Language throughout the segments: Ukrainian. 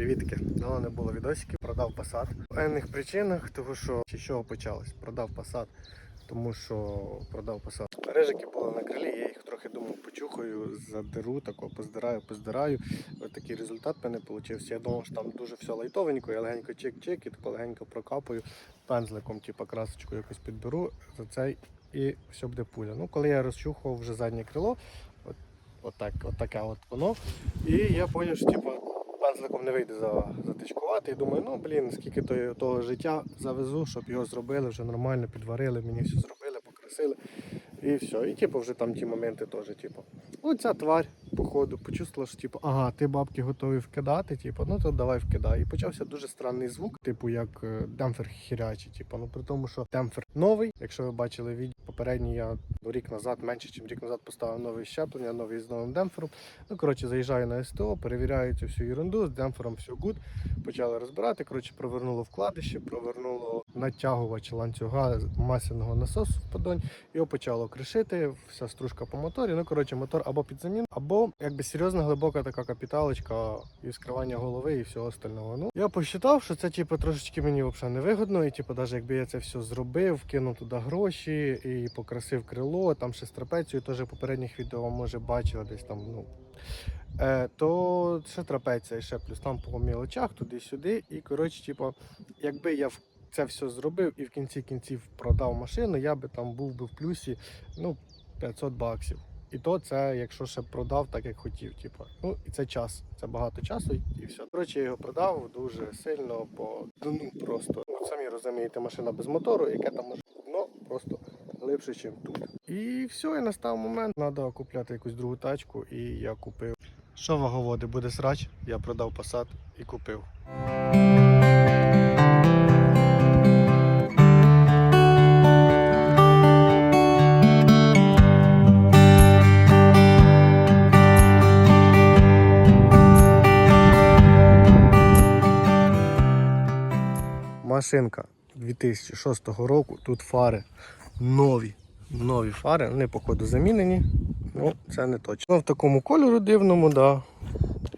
Привітки. Давно не було відосиків. Продав Passat. По певних причинах, того що з чого почалось. Продав Passat, тому що продав Passat. Рижики були на крилі, я їх трохи думав почухаю, задеру, тако поздираю, поздираю. Ось такий результат в мене вийшов. Я думав, що там дуже все лайтовенько, я легенько чик-чик і тако легенько прокапаю пензликом, типу красочку якось підберу за цей і все буде пуля. Ну, коли я розчухував вже заднє крило, от, отак, от таке от воно. І я зрозумів, що типу, пензликом не вийде затичкувати. І думаю, ну блін, скільки того, того життя завезу, щоб його зробили, вже нормально підварили, мені все зробили, покрасили. І все. І типу вже там ті моменти теж, типу. Оця тварь, походу, почувствувала, що типу, ага, ти бабки готові вкидати, типу, ну то давай вкидай. І почався дуже странний звук, типу як е, демпфер хірячий. Типу, ну при тому, що демпфер новий. Якщо ви бачили відео, попередній я рік назад, менше ніж рік назад поставив нове щеплення, новий з новим демпфером. Ну, коротше, заїжджаю на СТО, перевіряю цю всю ерунду, з демпфером все гуд. Почали розбирати. Коротше, провернуло вкладище, провернуло натягувач ланцюга масляного насосу в подонь. Його почало кришити, вся стружка по моторі. Ну, коротше, мотор або під замін, або якби серйозна глибока така капіталочка і скривання голови і всього остального. Ну, я посчитав, що це типу, трошечки мені взагалі невигодно. І типу, навіть якби я це все зробив, кинув туди гроші і покрасив крило, там ще з трапецією, теж попередніх відео може бачили десь там. ну, Е, то ще трапеція ще плюс там по мілочах, туди-сюди. І коротше, типу, якби я це все зробив і в кінці кінців продав машину, я би там був би в плюсі ну, 500 баксів. І то це, якщо ще продав так, як хотів. Типу. Ну і це час. Це багато часу і- все. Коротше, я його продав дуже сильно, бо ну просто ну, самі розумієте, машина без мотору, яке там може дно просто глибше, ніж тут. І все, і настав момент. Треба купляти якусь другу тачку, і я купив. Що ваговоди, буде срач? Я продав Passat і купив. Машинка 2006 року. Тут фари нові. Нові фари, вони походу замінені. Ну, це не точно. В такому кольору дивному, да.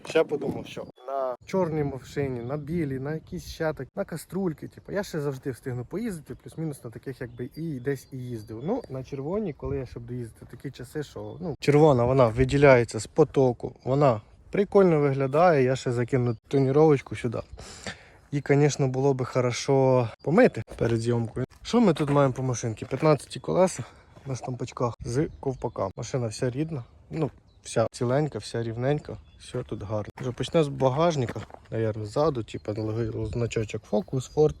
Ще подумав, що на чорній машині, на білій, на якійсь ще так, на каструльки. Типу, я ще завжди встигну поїздити, плюс-мінус на таких, якби і десь і їздив. Ну, на червоній, коли я ще буду їздити, такі часи, що ну, червона вона виділяється з потоку, вона прикольно виглядає. Я ще закину тоніровочку сюди. І, звісно, було би хорошо помити перед зйомкою. Що ми тут маємо по машинці? 15 колеса на штампачках з ковпака. Машина вся рідна, ну, вся ціленька, вся рівненька, все тут гарно. Вже почне з багажника, наверное, ззаду, типу значочок Ford,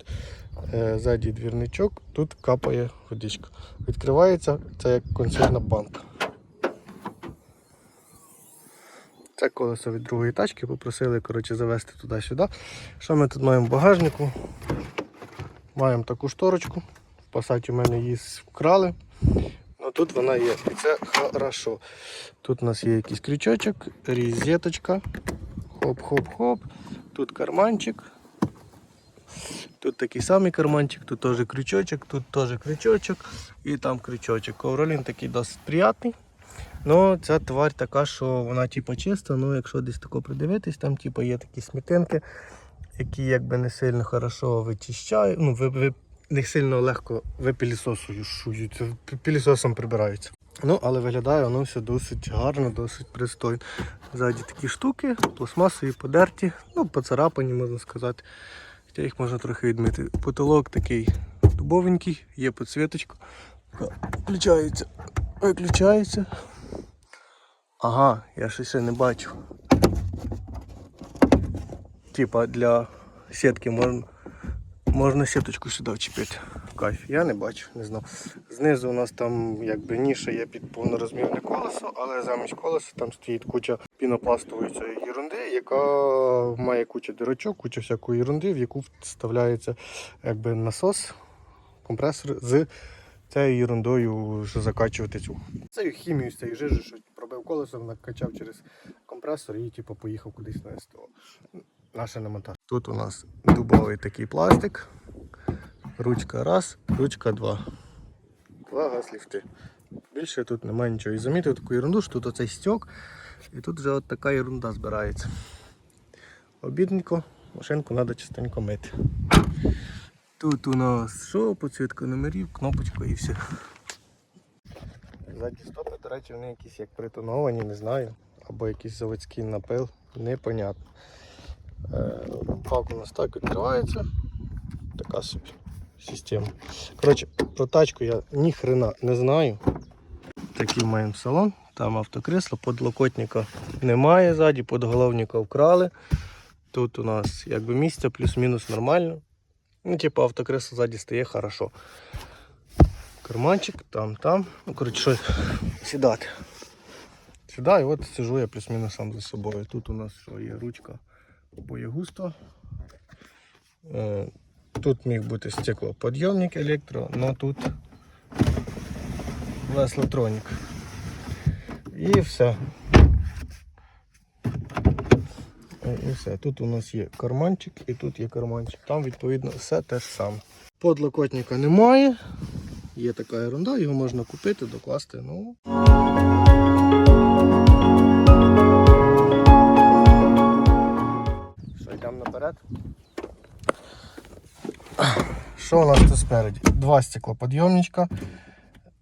е, ззаді двірничок, тут капає водичка. Відкривається це як консервна банка. Це колесо від другої тачки, попросили коротше, завести туди-сюди. Що ми тут маємо в багажнику? Маємо таку шторочку. В пасаті у мене її вкрали. Ну тут вона є. І це хорошо. Тут у нас є якийсь крючочок, різеточка. Хоп-хоп-хоп. Тут карманчик. Тут такий самий карманчик, тут теж крючочок, тут теж крючочок і там крючочок. Ковролін такий досить приятний. Ну, ця тварь така, що вона типу чиста, ну якщо десь тако придивитись, там типу, є такі смітинки, які якби не сильно хорошо вичищають, ну, ви, ви, не сильно легко випілісосуються, пілісосом прибираються. Ну, але виглядає воно все досить гарно, досить пристойно. Ззаді такі штуки, пластмасові подерті, ну, поцарапані, можна сказати. Хоча їх можна трохи відмити. Потолок такий дубовенький, є підсвіточка. Включається, виключається. Ага, я ще не бачу. Типа для сітки можна, можна сіточку сюди вчепити. Кайф. Я не бачу, не знаю. Знизу у нас там якби ніша є під повнорозмірне колесо, але замість колеса там стоїть куча пінопластової цієї ерунди, яка має кучу дирочок, кучу всякої ерунди, в яку вставляється якби насос, компресор з цією ерундою, що закачувати цю. Цією хімією, з цією жижею, що пробив колесо, накачав через компресор і типу, поїхав кудись на СТО. Наше на монтаж. Тут у нас дубовий такий пластик. Ручка раз, ручка два. Два газ-ліфти. Більше тут немає нічого. І замітив таку ерунду, що тут оцей стьок, і тут вже от така ерунда збирається. обідненько, машинку треба частенько мити. Тут у нас що, підсвітка номерів, кнопочка і все. Задні стопи, до речі, вони якісь як притоновані, не знаю. Або якийсь заводський напил, непонятно. Е, Пак у нас так відкривається. Така собі система. Коротше, про тачку я ні хрена не знаю. Такий маємо салон, там автокресло, подлокотника немає ззаді, подголовника вкрали. Тут у нас якби місце плюс-мінус нормально. Ну, типу автокресло ззаді стає хорошо. Карманчик, там, там. Ну, коротше, що сідати. Сідаю, от сижу я плюс-мінус сам за собою. Тут у нас що є ручка боєгусто. Е, Тут міг бути стеклоподйомник електро, але тут Веслотронік. І все. Е, І все. Тут у нас є карманчик і тут є карманчик. Там відповідно все те ж саме. Подлокотника немає. Є така ерунда, його можна купити, докласти. Ну. Що, йдемо наперед? Що у нас тут спереді? Два стеклоподйомничка.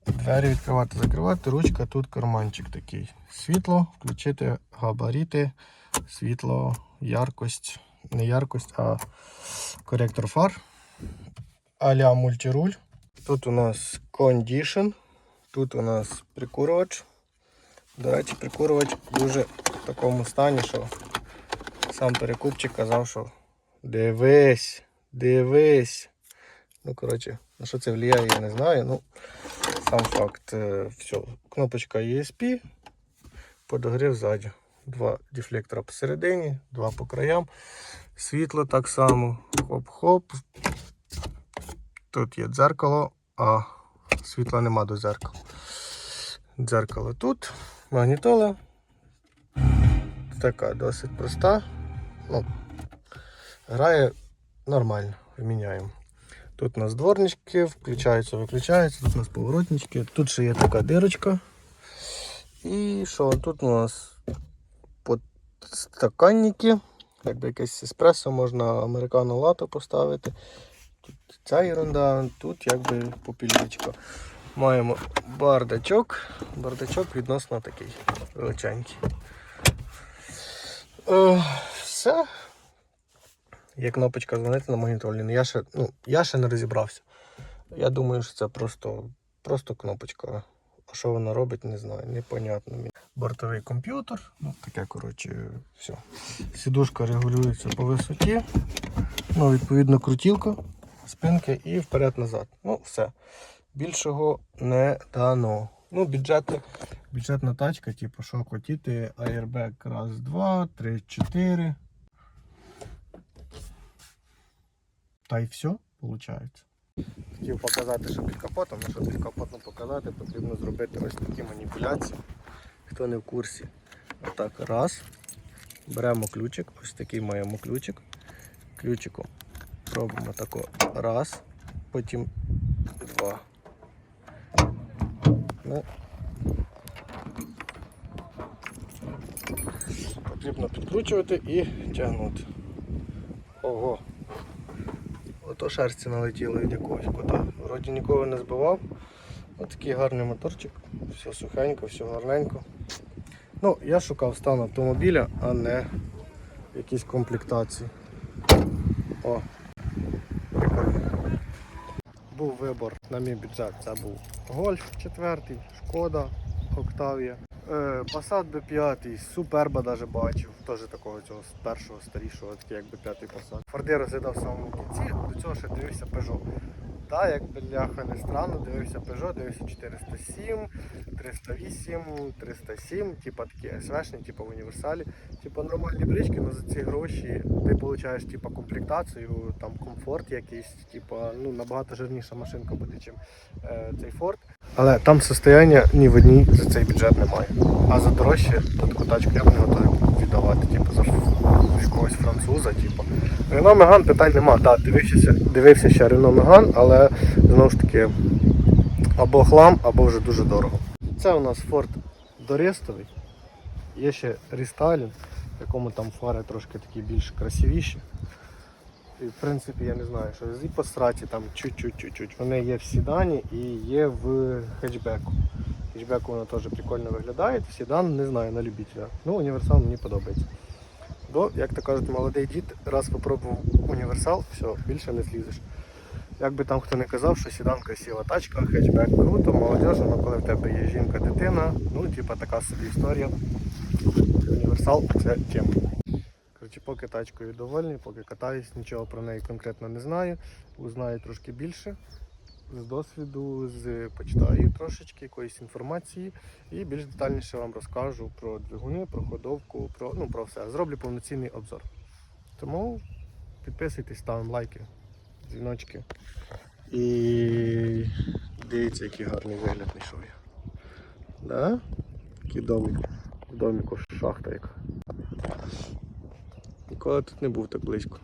Двері відкривати, закривати, ручка, тут карманчик такий. Світло, включити габаріти, світло, яркость, не яркость, а коректор фар. Аля мультируль. Тут у нас кондішн, тут у нас прикурювач. До речі, прикурювач дуже в такому стані, що сам перекупчик казав, що дивись, дивись. Ну, коротше, на що це впливає, я не знаю. Ну, сам факт. е, Все. Кнопочка ESP, подогрів ззаді. Два дефлектора посередині, два по краям. Світло так само. Хоп-хоп. Тут є дзеркало, а світла нема до дзеркала. Дзеркало тут, магнітола. Така досить проста. Ну, грає нормально, вміняємо. Тут у нас дворнички, включаються, виключаються, тут у нас поворотнички, тут ще є така дирочка. І що, тут у нас подстаканники, якби якесь еспресо, можна американо лато поставити. Тут ця ерунда, тут якби попільничка. Маємо бардачок. Бардачок відносно такий величенький. Е, все. Є кнопочка дзвонити на магнітолі. Ну, Я ще, ну, я ще не розібрався. Я думаю, що це просто, просто кнопочка. А що вона робить, не знаю. Непонятно. мені. Бортовий комп'ютер. Ну, таке, коротше, все. Сідушка регулюється по висоті. Ну, відповідно, крутілка, спинки і вперед-назад. Ну, все. Більшого не дано. Ну, бюджетна, бюджетна тачка, типу, що хотіти, airbag раз, два, три, чотири. Та й все, виходить. Хотів показати, що під капотом, але щоб під капотом показати, потрібно зробити ось такі маніпуляції. Хто не в курсі. Отак, раз. Беремо ключик, ось такий маємо ключик. Ключиком робимо тако раз, потім два. Ну, потрібно підкручувати і тягнути. Ого. Ото шерсті налетіло від якогось кота. Вроді нікого не збивав. Ось такий гарний моторчик. Все сухенько, все гарненько. Ну, я шукав стан автомобіля, а не якісь комплектації. О, прикольно. Був вибор на мій бюджет. Це був Гольф 4, Шкода, Октавія. Е, Passat B5, Суперба даже бачив, теж такого цього першого старішого, такий п'ятий Passat. Форди розглядав в самому кінці, до цього ще дивився Peugeot. Та, як бляха не странно, дивився Peugeot, дивився 407, 308, 307, типа такі СВшні, типа в універсалі. Типа нормальні брички, але за ці гроші ти получаєш типа комплектацію, там комфорт якийсь, типа, ну набагато жирніша машинка буде, ніж е, цей Ford. Але там состояння ні в одній за цей бюджет немає. А за дорожче таку тачку я б не готовий віддавати, типу, за якогось француза, типу. Рено Меган питань нема. Так, дивився, дивився ще Рено Меган, але знову ж таки або хлам, або вже дуже дорого. Це у нас Ford Дорестовий. Є ще рестайлінг. в якому там фари трошки такі більш красивіші. В принципі я не знаю, що і по страті там чуть-чуть-чуть. Вони є в седані і є в хетчбеку. В хетчбеку воно теж прикольно виглядає. В седан не знаю на любителя. Ну, універсал мені подобається. Бо, як то кажуть, молодий дід, раз попробував універсал, все, більше не злізеш. Як би там хто не казав, що сідан красива тачка, хетчбек круто, молодежно, але коли в тебе є жінка, дитина, ну, типа така собі історія. Універсал це тема. Коротше, поки тачкою довольний, поки катаюсь, нічого про неї конкретно не знаю. Узнаю трошки більше з досвіду, з почитаю трошечки якоїсь інформації і більш детальніше вам розкажу про двигуни, про ходовку, про, ну, про все. Зроблю повноцінний обзор. Тому підписуйтесь, ставимо лайки, дзвіночки. І дивіться, який гарний вигляд знайшов я. Да? Такий домик. В доміку шахта яка. Ніколи тут не був так близько.